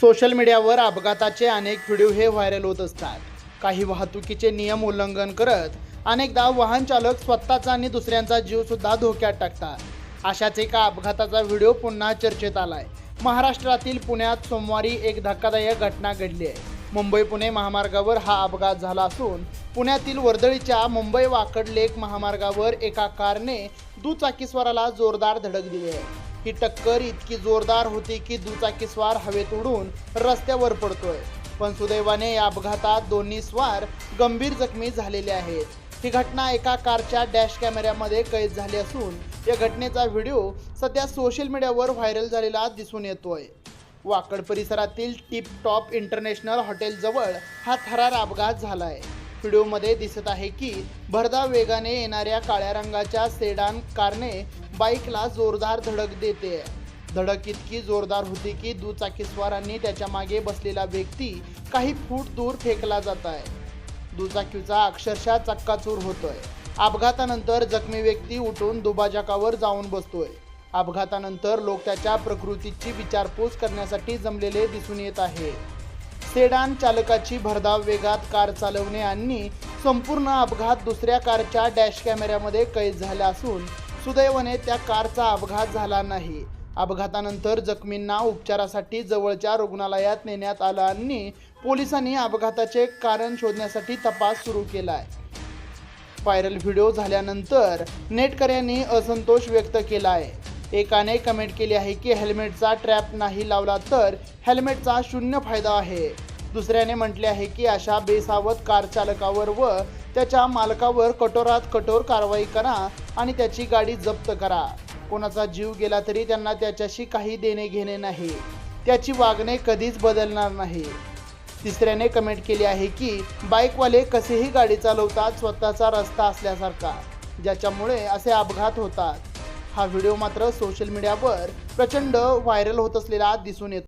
Social मीडियावर अपघाताचे अनेक व्हिडिओ हे व्हायरल होत असतात. काही वाहतुकीचे नियम उल्लंघन करत अनेकदा वाहन चालक स्वतःचा आणि दुसऱ्यांचा जीव सुद्धा धोक्यात टाकतात. अशाच एका अपघाताचा व्हिडिओ पुन्हा चर्चेत आलाय. महाराष्ट्रातील पुण्यात सोमवारी एक धक्कादायक घटना घडली आहे. मुंबई पुणे महामार्गावर हा अपघात झाला असून पुण्यातील वर्दळीच्या मुंबई वाकड लेक महामार्गावर एका कारने दुचाकीस्वाराला जोरदार धडक दिली आहे. ही टक्कर इतकी जोरदार होती की दुचाकीस्वार हवेत उडून रस्त्यावर पडतोय. पण सुदैवाने या अपघातात दोन्ही स्वार गंभीर जखमी झालेले आहेत. ही घटना एका कारच्या डॅश कॅमेऱ्यामध्ये कैद झाली असून या घटनेचा व्हिडिओ सध्या सोशल मीडियावर व्हायरल झालेला दिसून येतोय. वाकड परिसरातील टिप टॉप इंटरनॅशनल हॉटेलजवळ हा थरार अपघात झाला आहे व्हिडिओमध्ये दिसत आहे की भरधाव वेगाने येणाऱ्या काळ्या रंगाच्या सेडान कारने बाईकला जोरदार धडक देते. धडक इतकी जोरदार होती की दुचाकीस्वारांनी त्याच्यामागे बसलेला व्यक्ती काही फूट दूर फेकला जात आहे दुचाकीचा अक्षरशः चक्काचूर होतोय. अपघातानंतर जखमी व्यक्ती उठून दुभाजकावर जाऊन बसतोय. अपघातानंतर लोक त्याच्या प्रकृतीची विचारपूस करण्यासाठी जमलेले दिसून येत आहे. सेडान चालकाची भरधाव वेगात कार चालवणे आणि संपूर्ण अपघात दुसऱ्या कारच्या डॅश कॅमेऱ्यामध्ये कैद झाला असून सुदैवाने त्या कारचा अपघात झाला नाही. अपघातानंतर जखमींना उपचारासाठी जवळच्या रुग्णालयात नेण्यात आलं आणि पोलिसांनी अपघाताचे कारण शोधण्यासाठी तपास सुरू केला आहे व्हायरल व्हिडिओ झाल्यानंतर नेटकऱ्यांनी असंतोष व्यक्त केला आहे एकाने कमेंट केली आहे की हेल्मेटचा ट्रॅप नाही लावला तर हेल्मेटचा शून्य फायदा आहे. दुसऱ्याने म्हटले आहे की अशा बेसावत कार चालकावर व त्याच्या मालकावर कठोरात कठोर कारवाई करा. आणि त्याची गाडी जप्त करा. कोणाचा जीव गेला तरी त्यांना त्याच्याशी काही देणे घेणे नाही. त्याची वागणे कधीच बदलणार नाही. तिसऱ्याने कमेंट केली आहे की बाईकवाले कसेही गाडी चालवतात स्वतःचा रस्ता असल्यासारखा. ज्याच्यामुळे असे अपघात होतात. हा व्हिडिओ मात्र सोशल मीडियावर प्रचंड व्हायरल होत असलेला दिसून येतो.